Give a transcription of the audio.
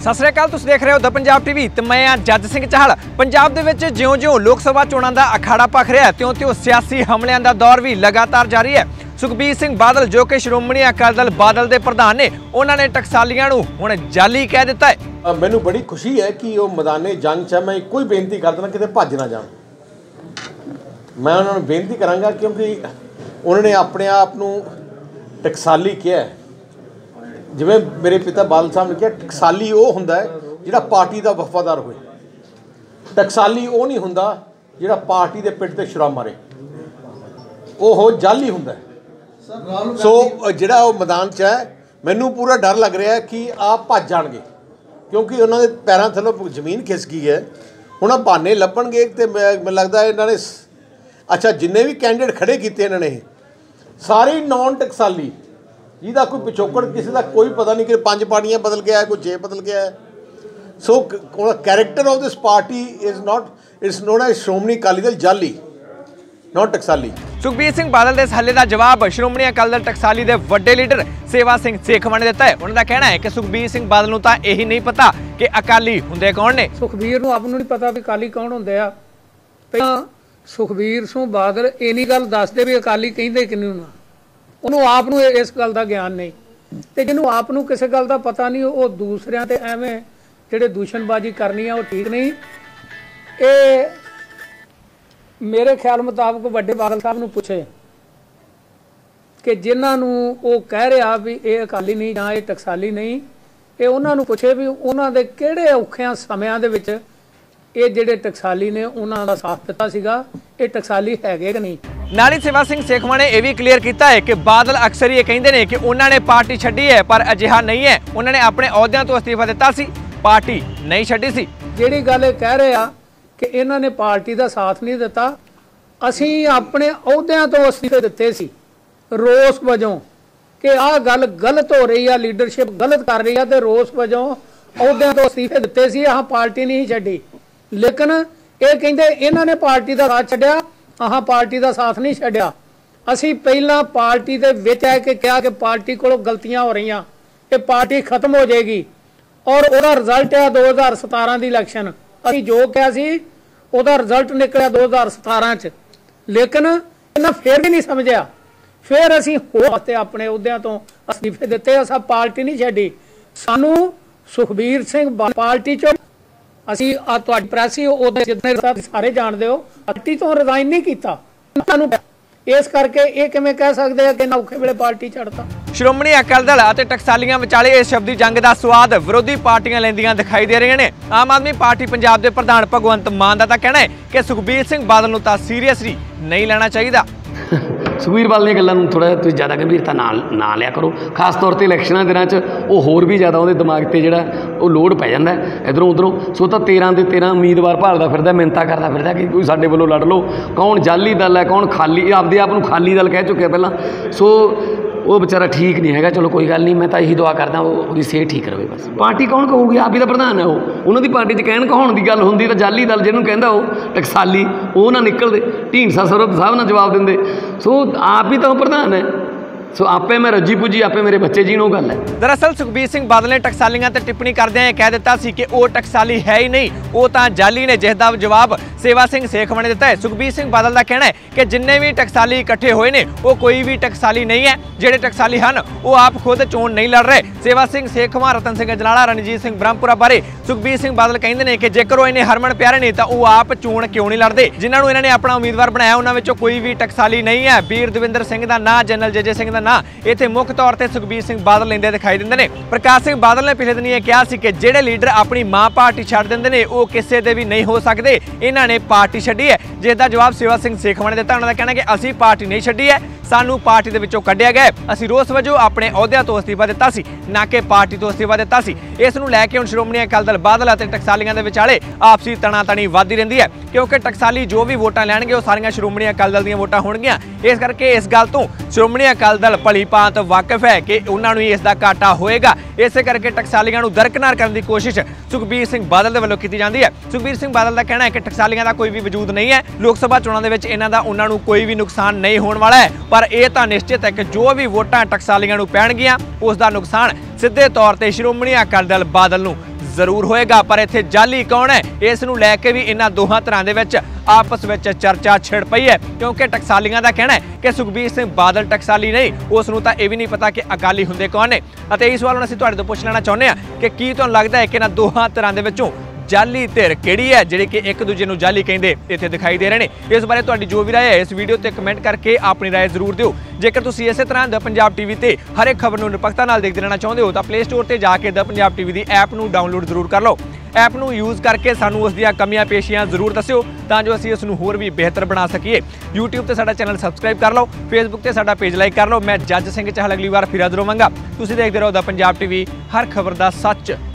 ਸਤਿ ਸ੍ਰੀ ਅਕਾਲ, ਤੁਸੀਂ ਦੇਖ ਰਹੇ ਹੋ ਦ ਪੰਜਾਬ ਟੀਵੀ ਤੇ ਮੈਂ ਆ ਜੱਜ ਸਿੰਘ ਚਾਹਲ। ਪੰਜਾਬ ਦੇ ਵਿੱਚ ਜਿਉਂ-ਜਿਉਂ ਲੋਕ ਸਭਾ ਚੋਣਾਂ ਦਾ ਅਖਾੜਾ ਭਖ ਰਿਹਾ ਤਿਉਂ-ਤਿਉਂ ਸਿਆਸੀ ਹਮਲਿਆਂ ਦਾ ਦੌਰ ਵੀ ਲਗਾਤਾਰ ਜਾਰੀ ਹੈ। ਸੁਖਬੀਰ ਸਿੰਘ ਬਾਦਲ ਜੋ ਕਿ ਸ਼੍ਰੋਮਣੀ ਅਕਾਲੀ ਦਲ ਬਾਦਲ ਦੇ ਪ੍ਰਧਾਨ ਨੇ, ਉਹਨਾਂ ਨੇ ਟਕਸਾਲੀਆਂ ਨੂੰ ਹੁਣ ਜਾਲੀ ਕਹਿ ਦਿੱਤਾ ਹੈ। ਮੈਨੂੰ ਬੜੀ ਖੁਸ਼ੀ ਹੈ ਕਿ ਉਹ ਮੈਦਾਨੇ ਜੰਗ 'ਚ ਹੈ ਮੈਂ ਇੱਕੋ ਹੀ ਬੇਨਤੀ ਕਰਦਾ ਕਿਤੇ ਭੱਜ ਨਾ ਜਾਣ। ਮੈਂ ਉਹਨਾਂ ਨੂੰ ਬੇਨਤੀ ਕਰਾਂਗਾ ਕਿਉਂਕਿ ਉਹਨਾਂ ਨੇ ਆਪਣੇ ਆਪ ਨੂੰ ਟਕਸਾਲੀ ਕਿਹਾ ਜਿਵੇਂ ਮੇਰੇ ਪਿਤਾ ਬਾਦਲ ਸਾਹਿਬ ਨੇ ਕਿਹਾ, ਟਕਸਾਲੀ ਉਹ ਹੁੰਦਾ ਜਿਹੜਾ ਪਾਰਟੀ ਦਾ ਵਫਾਦਾਰ ਹੋਏ। ਟਕਸਾਲੀ ਉਹ ਨਹੀਂ ਹੁੰਦਾ ਜਿਹੜਾ ਪਾਰਟੀ ਦੇ ਪਿੱਠ ਤੇ ਸ਼ਰਾਬ ਮਾਰੇ। ਉਹ ਜਾਲੀ ਹੁੰਦਾ ਸੋ ਜਿਹੜਾ ਉਹ ਮੈਦਾਨ 'ਚ ਹੈ, ਮੈਨੂੰ ਪੂਰਾ ਡਰ ਲੱਗ ਰਿਹਾ ਕਿ ਆ ਭੱਜ ਜਾਣਗੇ। ਕਿਉਂਕਿ ਉਹਨਾਂ ਦੇ ਪੈਰਾਂ ਥੱਲੋਂ ਜ਼ਮੀਨ ਖਿਸਕ ਗਈ ਹੈ। ਹੁਣ ਆ ਬਹਾਨੇ ਲੱਭਣਗੇ ਤੇ ਮੈਂ- ਮੈਨੂੰ ਲੱਗਦਾ ਇਹਨਾਂ ਨੇ ਅੱਛਾ, ਜਿੰਨੇ ਵੀ ਕੈਂਡੀਡੇਟ ਖੜੇ ਕੀਤੇ ਇਹਨਾਂ ਨੇ, ਸਾਰੇ ਹੀ ਨਾਨ ਟਕਸਾਲੀ ਜਿਹਦਾ ਕੋਈ ਪਿਛੋਕੜ ਕਿਸੇ ਦਾ ਕੋਈ ਪਤਾ ਨਹੀਂ ਕਿ ਪੰਜ ਪਾਰਟੀਆਂ ਬਦਲ ਗਿਆ ਹੈ, ਕੋਈ ਛੇ ਬਦਲ ਗਿਆ। So character of this party is not it's known as Shiromani Akali Dal ਜਾਲੀ ਨਾਟ ਟਕਸਾਲੀ। ਸੁਖਬੀਰ ਸਿੰਘ ਬਾਦਲ ਦੇ ਇਸ ਹੱਲੇ ਦਾ ਜਵਾਬ ਸ਼੍ਰੋਮਣੀ ਅਕਾਲੀ ਦਲ ਟਕਸਾਲੀ ਦੇ ਵੱਡੇ ਲੀਡਰ ਸੇਵਾ ਸਿੰਘ ਸੇਖਵਾਂ ਨੇ ਦਿੱਤਾ ਹੈ। ਉਹਨਾਂ ਦਾ ਕਹਿਣਾ ਹੈ ਕਿ ਸੁਖਬੀਰ ਸਿੰਘ ਬਾਦਲ ਨੂੰ ਤਾਂ ਇਹੀ ਨਹੀਂ ਪਤਾ ਕਿ ਅਕਾਲੀ ਹੁੰਦੇ ਕੌਣ ਨੇ। ਸੁਖਬੀਰ ਨੂੰ ਆਪ ਨੂੰ ਨਹੀਂ ਪਤਾ ਵੀ ਅਕਾਲੀ ਕੌਣ ਹੁੰਦੇ ਆ। ਪਹਿਲਾਂ ਸੁਖਬੀਰ ਸਿੰਘ ਬਾਦਲ ਇਹ ਨਹੀਂ ਗੱਲ ਦੱਸਦੇ ਵੀ ਅਕਾਲੀ ਕਹਿੰਦੇ ਕਿਹਨੂੰ ਨਾ ਉਹਨੂੰ ਆਪ ਨੂੰ ਇਸ ਗੱਲ ਦਾ ਗਿਆਨ ਨਹੀਂ। ਤੇ ਜਿਹਨੂੰ ਆਪ ਨੂੰ ਕਿਸੇ ਗੱਲ ਦਾ ਪਤਾ ਨਹੀਂ, ਉਹ ਦੂਸਰਿਆਂ ਤੇ ਐਵੇਂ ਜਿਹੜੇ ਦੂਸ਼ਣਬਾਜ਼ੀ ਕਰਨੀ ਆ, ਉਹ ਠੀਕ ਨਹੀਂ। ਇਹ ਮੇਰੇ ਖਿਆਲ ਮੁਤਾਬਕ ਵੱਡੇ ਬਾਦਲ ਸਾਹਿਬ ਨੂੰ ਪੁੱਛੇ ਕਿ ਜਿਨ੍ਹਾਂ ਨੂੰ ਉਹ ਕਹਿ ਰਿਹਾ ਵੀ ਇਹ ਅਕਾਲੀ ਨਹੀਂ ਜਾਂ ਇਹ ਟਕਸਾਲੀ ਨਹੀਂ, ਇਹ ਉਹਨਾਂ ਨੂੰ ਪੁੱਛੇ ਵੀ ਉਹਨਾਂ ਦੇ ਕਿਹੜੇ ਔਖਿਆਂ ਸਮਿਆਂ ਦੇ ਵਿੱਚ ਇਹ ਜਿਹੜੇ ਟਕਸਾਲੀ ਨੇ, ਉਹਨਾਂ ਦਾ ਸਾਥ ਦਿੱਤਾ ਸੀਗਾ, ਇਹ ਟਕਸਾਲੀ ਹੈਗੇ ਕਿ ਨਹੀਂ। ਨਾਲ ਹੀ ਸੇਵਾ ਸਿੰਘ ਸੇਖਵਾਂ ਨੇ ਇਹ ਵੀ ਕਲੀਅਰ ਕੀਤਾ ਹੈ ਕਿ ਬਾਦਲ ਅਕਸਰ ਹੀ ਇਹ ਕਹਿੰਦੇ ਨੇ ਕਿ ਉਹਨਾਂ ਨੇ ਪਾਰਟੀ ਛੱਡੀ ਹੈ, ਪਰ ਅਜਿਹਾ ਨਹੀਂ ਹੈ। ਉਹਨਾਂ ਨੇ ਆਪਣੇ ਅਹੁਦਿਆਂ ਤੋਂ ਅਸਤੀਫਾ ਦਿੱਤਾ ਸੀ। ਪਾਰਟੀ ਨਹੀਂ ਛੱਡੀ ਸੀ। ਜਿਹੜੀ ਗੱਲ ਇਹ ਕਹਿ ਰਹੇ ਆ ਕਿ ਇਹਨਾਂ ਨੇ ਪਾਰਟੀ ਦਾ ਸਾਥ ਨਹੀਂ ਦਿੱਤਾ, ਅਸੀਂ ਆਪਣੇ ਅਹੁਦਿਆਂ ਤੋਂ ਅਸਤੀਫੇ ਦਿੱਤੇ ਸੀ। ਰੋਸ ਵਜੋਂ ਕਿ ਆਹ ਗੱਲ ਗਲਤ ਹੋ ਰਹੀ ਆ ਲੀਡਰਸ਼ਿਪ ਗਲਤ ਕਰ ਰਹੀ ਆ, ਤੇ ਰੋਸ ਵਜੋਂ ਅਹੁਦਿਆਂ ਤੋਂ ਅਸਤੀਫੇ ਦਿੱਤੇ ਸੀ, ਆਹ ਪਾਰਟੀ ਨਹੀਂ ਛੱਡੀ। ਲੇਕਿਨ ਇਹ ਕਹਿੰਦੇ ਇਹਨਾਂ ਨੇ ਪਾਰਟੀ ਦਾ ਰਾਜ ਛੱਡਿਆ ਆਹ ਪਾਰਟੀ ਦਾ ਸਾਥ ਨਹੀਂ ਛੱਡਿਆ। ਅਸੀਂ ਪਹਿਲਾਂ ਪਾਰਟੀ ਦੇ ਵਿੱਚ ਆ ਕੇ ਕਿਹਾ ਕਿ ਪਾਰਟੀ ਕੋਲੋਂ ਗਲਤੀਆਂ ਹੋ ਰਹੀਆਂ ਇਹ ਪਾਰਟੀ ਖਤਮ ਹੋ ਜਾਏਗੀ ਔਰ ਉਹਦਾ ਰਿਜ਼ਲਟ ਹੈ 2017 ਦੀ ਇਲੈਕਸ਼ਨ ਅਸੀਂ ਜੋ ਕਿਹਾ ਸੀ, ਉਹਦਾ ਰਿਜ਼ਲਟ ਨਿਕਲਿਆ 2017 ਚ। ਲੇਕਿਨ ਇਹਨਾਂ ਫੇਰ ਵੀ ਨਹੀਂ ਸਮਝਿਆ। ਫਿਰ ਅਸੀਂ ਹੋਰ ਵਾਸਤੇ ਆਪਣੇ ਅਹੁਦਿਆਂ ਤੋਂ ਅਸਤੀਫੇ ਦਿੱਤੇ, ਅਸਾਂ ਪਾਰਟੀ ਨਹੀਂ ਛੱਡੀ। ਸਾਨੂੰ ਸੁਖਬੀਰ ਸਿੰਘ ਬਾ- ਪਾਰਟੀ ਚੋਂ ਅਸੀਂ ਆ ਤੁਹਾਡੀ ਪ੍ਰੈਸ ਹੀ ਉਹਦੇ ਜਿੰਨੇ ਸਾਰੇ ਜਾਣਦੇ ਹੋ। ਪਾਰਟੀ ਤੋਂ ਰਿਜ਼ਾਈਨ ਨਹੀਂ ਕੀਤਾ। ਤੁਹਾਨੂੰ ਇਸ ਕਰਕੇ ਇਹ ਕਿਵੇਂ ਕਹਿ ਸਕਦੇ ਆ ਕਿ ਨਾ ਔਖੇ ਵੇਲੇ ਪਾਰਟੀ ਛੱਡਤਾ? ਸ਼੍ਰੋਮਣੀ ਅਕਾਲੀ ਦਲ ਅਤੇ ਟਕਸਾਲੀਆਂ ਵਿਚਾਲੇ ਇਸ ਸ਼ਬਦੀ ਜੰਗ ਦਾ ਸਵਾਦ ਵਿਰੋਧੀ ਪਾਰਟੀਆਂ ਲੈਂਦੀਆਂ ਦਿਖਾਈ ਦੇ ਰਹੀਆਂ ਨੇ। ਆਮ ਆਦਮੀ ਪਾਰਟੀ ਪੰਜਾਬ ਦੇ ਪ੍ਰਧਾਨ ਭਗਵੰਤ ਮਾਨ ਦਾ ਤਾਂ ਕਹਿਣਾ ਹੈ ਕਿ ਸੁਖਬੀਰ ਸਿੰਘ ਬਾਦਲ ਨੂੰ ਤਾਂ ਸੀਰੀਅਸਲੀ ਨਹੀਂ ਲੈਣਾ ਚਾਹੀਦਾ। ਸੁਖਬੀਰ ਬਾਲ ਦੀਆਂ ਗੱਲਾਂ ਨੂੰ ਥੋੜਾ ਜਿਹਾ ਤੁਸੀਂ ਜ਼ਿਆਦਾ ਗੰਭੀਰਤਾ ਨਾਲ ਨਾ ਲਿਆ ਕਰੋ। ਖਾਸ ਤੌਰ ਤੇ ਇਲੈਕਸ਼ਨਾਂ ਦਿਨਾਂ 'ਚ ਉਹ ਹੋਰ ਵੀ ਜ਼ਿਆਦਾ ਉਹਦੇ ਦਿਮਾਗ ਤੇ ਜਿਹੜਾ ਉਹ ਲੋਡ ਪੈ ਜਾਂਦਾ ਇਧਰੋਂ ਉਧਰੋਂ, ਸੋ ਤਾਂ 13 ਦੇ 13 ਉਮੀਦਵਾਰ ਭਾਲਦਾ ਫਿਰਦਾ ਮਿੰਤਾ ਕਰਦਾ ਫਿਰਦਾ ਕਿ ਕੋਈ ਸਾਡੇ ਵੱਲੋਂ ਲੜ ਲਓ। ਕੌਣ ਜਾਲੀ ਦਲ ਹੈ, ਕੌਣ ਖਾਲੀ ਆਪਦੇ ਆਪ ਨੂੰ ਖਾਲੀ ਦਲ ਕਹਿ ਚੁੱਕਿਆ ਪਹਿਲਾਂ। ਸੋ ਉਹ ਵਿਚਾਰਾ ਠੀਕ ਨਹੀਂ ਹੈਗਾ, ਚਲੋ ਕੋਈ ਗੱਲ ਨਹੀਂ, ਮੈਂ ਤਾਂ ਇਹੀ ਦੁਆ ਕਰਦਾ, ਉਹ, ਉਹਦੀ ਸਿਹਤ ਠੀਕ ਰਹੇ ਬਸ। ਪਾਰਟੀ ਕੌਣ ਕਹੂਗੀ? ਆਪ ਹੀ ਤਾਂ ਪ੍ਰਧਾਨ ਹੈ ਉਹ। ਉਹਨਾਂ ਦੀ ਪਾਰਟੀ 'ਚ ਕਹਿਣ ਕਹਾਉਣ ਦੀ ਗੱਲ ਹੁੰਦੀ ਤਾਂ ਜਾਲੀ ਦਲ ਜਿਹਨੂੰ ਕਹਿੰਦਾ ਉਹ, ਟਕਸਾਲੀ, ਉਹ ਨਾ ਨਿਕਲਦੇ। ਢੀਂਡਸਾ ਸਰਬ ਸਾਹਿਬ ਨਾਲ ਜਵਾਬ ਦਿੰਦੇ। ਸੋ ਆਪ ਹੀ ਤਾਂ ਉਹ ਪ੍ਰਧਾਨ ਹੈ। ਸੋ ਆਪੇ ਮੈਂ ਰੱਜੀ ਪੁੱਜੀ ਆਪੇ ਮੇਰੇ ਬੱਚੇ ਜੀਣ ਉਹ ਗੱਲ ਹੈ ਦਰਅਸਲ ਸੁਖਬੀਰ ਸਿੰਘ ਬਾਦਲ ਨੇ ਟਕਸਾਲੀਆਂ ਤੇ ਟਿੱਪਣੀ ਕਰਦਿਆਂ ਇਹ ਕਹਿ ਦਿੱਤਾ ਸੀ ਕਿ ਉਹ ਟਕਸਾਲੀ ਹੈ ਹੀ ਨਹੀਂ ਉਹ ਤਾਂ ਜਾਲੀ ਨੇ ਜਿਸ ਦਾ ਜਵਾਬ ਸੇਵਾ ਸਿੰਘ ਸੇਖਵਾਂ ਦਿੱਤਾ ਹੈ ਸੁਖਬੀਰ ਸਿੰਘ ਬਾਦਲ ਦਾ ਕਹਿਣਾ ਹੈ ਕਿ ਜਿੰਨੇ ਵੀ ਟਕਸਾਲੀ ਇਕੱਠੇ ਹੋਏ ਨੇ ਉਹ ਕੋਈ ਵੀ ਟਕਸਾਲੀ ਨਹੀਂ ਹੈ ਜਿਹੜੇ ਟਕਸਾਲੀ ਹਨ ਉਹ ਆਪ ਖੁਦ ਚੋਣ ਨਹੀਂ ਲੜ ਰਹੇ ਸੇਵਾ ਸਿੰਘ ਸੇਖਵਾਂ ਰਤਨ ਸਿੰਘ ਜਲਾਲਾ ਰਣਜੀਤ ਸਿੰਘ ਬ੍ਰਹਮਪੁਰਾ ਬਾਰੇ ਸੁਖਬੀਰ ਸਿੰਘ ਬਾਦਲ ਕਹਿੰਦੇ ਨੇ ਕਿ ਜੇਕਰ ਉਹ ਇਹਨੇ ਹਰਮਨ ਪਿਆਰੇ ਨੇ, ਤਾਂ ਉਹ ਆਪ ਚੋਣ ਕਿਉਂ ਨਹੀਂ ਲੜਦੇ? ਜਿਨ੍ਹਾਂ ਨੂੰ ਇਹਨਾਂ ਨੇ ਆਪਣਾ ਉਮੀਦਵਾਰ ਬਣਾਇਆ, ਉਹਨਾਂ ਵਿੱਚੋਂ ਕੋਈ ਵੀ ਟਕਸਾਲੀ ਨਹੀਂ ਹੈ। ਵੀਰ ਦਵਿੰਦਰ ਸਿੰਘ ਦਾ ਨਾਂ, ਜਨਰਲ ਜੇਜੇ ਸਿੰਘ ਦਾ ਨਾਂ ਇੱਥੇ ਮੁੱਖ ਤੌਰ ਤੇ ਸੁਖਬੀਰ ਸਿੰਘ ਬਾਦਲ ਲੈਂਦੇ ਦਿਖਾਈ ਦਿੰਦੇ ਨੇ। ਪ੍ਰਕਾਸ਼ ਸਿੰਘ ਬਾਦਲ ਨੇ ਪਿਛਲੇ ਦਿਨੀ ਇਹ ਕਿਹਾ ਸੀ ਕਿ ਜਿਹੜੇ ਲੀਡਰ ਆਪਣੀ ਮਾਂ ਪਾਰਟੀ ਛੱਡ ਦਿੰਦੇ ਨੇ, ਉਹ ਕਿਸੇ ਦੇ ਵੀ ਨਹੀਂ ਹੋ ਸਕਦੇ। ਇਹਨਾਂ ਨੇ ਪਾਰਟੀ ਛੱਡੀ ਹੈ। ਜਿਸ ਦਾ ਜਵਾਬ ਸੇਵਾ ਸਿੰਘ ਸੇਖਵਾਂ ਨੇ ਦਿੱਤਾ ਉਹਨਾਂ ਦਾ ਕਹਿਣਾ ਕਿ ਅਸੀਂ ਪਾਰਟੀ ਨਹੀਂ ਛੱਡੀ ਹੈ। ਸਾਨੂੰ ਪਾਰਟੀ ਦੇ ਵਿੱਚੋਂ ਕੱਢਿਆ ਗਿਆ ਅਸੀਂ ਰੋਸ ਵਜੋਂ ਆਪਣੇ ਅਹੁਦਿਆਂ ਤੋਂ ਅਸਤੀਫਾ ਦਿੱਤਾ ਸੀ, ਨਾ ਕਿ ਪਾਰਟੀ ਤੋਂ ਅਸਤੀਫਾ ਦਿੱਤਾ ਸੀ। ਇਸ ਨੂੰ ਲੈ ਕੇ ਹੁਣ ਸ਼੍ਰੋਮਣੀ ਅਕਾਲੀ ਦਲ ਬਾਦਲ ਅਤੇ ਟਕਸਾਲੀਆਂ ਦੇ ਵਿਚਾਲੇ ਆਪਸੀ ਤਣਾਤਣੀ ਵੱਧਦੀ ਰਹਿੰਦੀ ਹੈ, ਕਿਉਂਕਿ ਟਕਸਾਲੀ ਜੋ ਵੀ ਵੋਟਾਂ ਲੈਣਗੇ, ਉਹ ਸਾਰੀਆਂ ਸ਼੍ਰੋਮਣੀ ਅਕਾਲੀ ਦਲ ਦੀਆਂ ਵੋਟਾਂ ਹੋਣਗੀਆਂ। ਇਸ ਕਰਕੇ ਇਸ ਗੱਲ ਤੋਂ ਸ਼੍ਰੋਮਣੀ ਅਕਾਲੀ ਦਲ ਭਲੀ ਭਾਂਤ ਵਾਕਿਫ ਹੈ ਕਿ ਉਹਨਾਂ ਨੂੰ ਇਸ ਦਾ ਘਾਟਾ ਹੋਏਗਾ। ਇਸੇ ਕਰਕੇ ਟਕਸਾਲੀਆਂ ਨੂੰ ਦਰਕਨਾਰ ਕਰਨ ਦੀ ਕੋਸ਼ਿਸ਼ ਸੁਖਬੀਰ ਸਿੰਘ ਬਾਦਲ ਦੇ ਵੱਲੋਂ ਕੀਤੀ ਜਾਂਦੀ ਹੈ। ਸੁਖਬੀਰ ਸਿੰਘ ਬਾਦਲ ਦਾ ਕਹਿਣਾ ਹੈ ਕਿ ਟਕਸਾਲੀਆਂ ਦਾ ਕੋਈ ਵੀ ਵਜੂਦ ਨਹੀਂ ਹੈ। ਲੋਕ ਸਭਾ ਚੋਣਾਂ ਦੇ ਵਿੱਚ ਇਹਨਾਂ ਦਾ ਉਹਨਾਂ ਨੂੰ ਕੋਈ ਵੀ ਨੁਕਸਾਨ ਨਹੀਂ ਹੋਣ ਵਾਲਾ ਹੈ, ਪਰ ਪਰ ਇਹ ਤਾਂ ਨਿਸ਼ਚਿਤ ਹੈ ਕਿ ਜੋ ਵੀ ਵੋਟਾਂ ਟਕਸਾਲੀਆਂ ਨੂੰ ਪੈਣਗੀਆਂ, ਉਸ ਦਾ ਨੁਕਸਾਨ ਸਿੱਧੇ ਤੌਰ ਤੇ ਸ਼੍ਰੋਮਣੀ ਅਕਾਲੀ ਦਲ ਬਾਦਲ ਨੂੰ ਜ਼ਰੂਰ ਹੋਏਗਾ। ਪਰ ਇੱਥੇ ਜਾਲੀ ਕੌਣ ਹੈ? ਇਸ ਨੂੰ ਲੈ ਕੇ ਵੀ ਇਹਨਾਂ ਦੋਹਾਂ ਤਰ੍ਹਾਂ ਦੇ ਵਿੱਚ ਆਪਸ ਵਿੱਚ ਚਰਚਾ ਛਿੜ ਪਈ ਹੈ, ਕਿਉਂਕਿ ਟਕਸਾਲੀਆਂ ਦਾ ਕਹਿਣਾ ਹੈ ਕਿ ਸੁਖਬੀਰ ਸਿੰਘ ਬਾਦਲ ਟਕਸਾਲੀ ਨਹੀਂ, ਉਸ ਨੂੰ ਤਾਂ ਇਹ ਵੀ ਨਹੀਂ ਪਤਾ ਕਿ ਅਕਾਲੀ ਹੁੰਦੇ ਕੌਣ ਨੇ। ਅਤੇ ਇਸ ਸਵਾਲ ਨੂੰ ਅਸੀਂ ਤੁਹਾਡੇ ਤੋਂ ਪੁੱਛ ਲੈਣਾ ਚਾਹੁੰਦੇ ਹਾਂ ਕਿ ਕੀ ਤੁਹਾਨੂੰ ਲੱਗਦਾ ਹੈ ਕਿ ਇਹਨਾਂ ਦੋਹਾਂ ਤਰ੍ਹਾਂ ਦੇ ਵਿੱਚੋਂ ਜਾਲੀ ਧਿਰ ਕਿਹੜੀ ਹੈ, ਜਿਹੜੇ ਕਿ ਇੱਕ ਦੂਜੇ ਨੂੰ ਜਾਲੀ ਕਹਿੰਦੇ ਇੱਥੇ ਦਿਖਾਈ ਦੇ ਰਹੇ ਨੇ। ਇਸ ਬਾਰੇ ਤੁਹਾਡੀ ਜੋ ਵੀ ਰਾਏ ਹੈ, ਇਸ ਵੀਡੀਓ ਤੇ ਕਮੈਂਟ ਕਰਕੇ ਆਪਣੀ ਰਾਏ ਜ਼ਰੂਰ ਦਿਓ। ਜੇਕਰ ਤੁਸੀਂ ਇਸੇ ਤਰ੍ਹਾਂ ਦਾ ਪੰਜਾਬ ਟੀਵੀ ਤੇ ਹਰ ਇੱਕ ਖਬਰ ਨੂੰ ਨਿਰਪੱਖਤਾ ਨਾਲ ਦੇਖਦੇ ਰਹਿਣਾ ਚਾਹੁੰਦੇ ਹੋ, ਤਾਂ ਪਲੇ ਸਟੋਰ ਤੇ ਜਾ ਕੇ ਦਾ ਪੰਜਾਬ ਟੀਵੀ ਦੀ ਐਪ ਨੂੰ ਡਾਊਨਲੋਡ ਜ਼ਰੂਰ ਕਰ ਲਓ। ਐਪ ਨੂੰ ਯੂਜ਼ ਕਰਕੇ ਸਾਨੂੰ ਉਸ ਦੀਆਂ ਕਮੀਆਂ, ਪੇਸ਼ੀਆਂ ਜ਼ਰੂਰ ਦੱਸਿਓ, ਤਾਂ ਜੋ ਅਸੀਂ ਇਸ ਨੂੰ ਹੋਰ ਵੀ ਬਿਹਤਰ ਬਣਾ ਸਕੀਏ। YouTube ਤੇ ਸਾਡਾ ਚੈਨਲ ਸਬਸਕ੍ਰਾਈਬ ਕਰ ਲਓ, Facebook ਤੇ ਸਾਡਾ ਪੇਜ ਲਾਈਕ ਕਰ ਲਓ। ਮੈਂ ਜੱਜ ਸਿੰਘ ਚਾਹਲ ਅਗਲੀ ਵਾਰ ਫਿਰ ਹਾਜ਼ਰ ਹੋਵਾਂਗਾ। ਤੁਸੀਂ ਦੇਖਦੇ ਰਹੋ ਦਾ ਪੰਜਾਬ ਟੀਵੀ ਹਰ ਖਬਰ ਦਾ ਸੱਚ।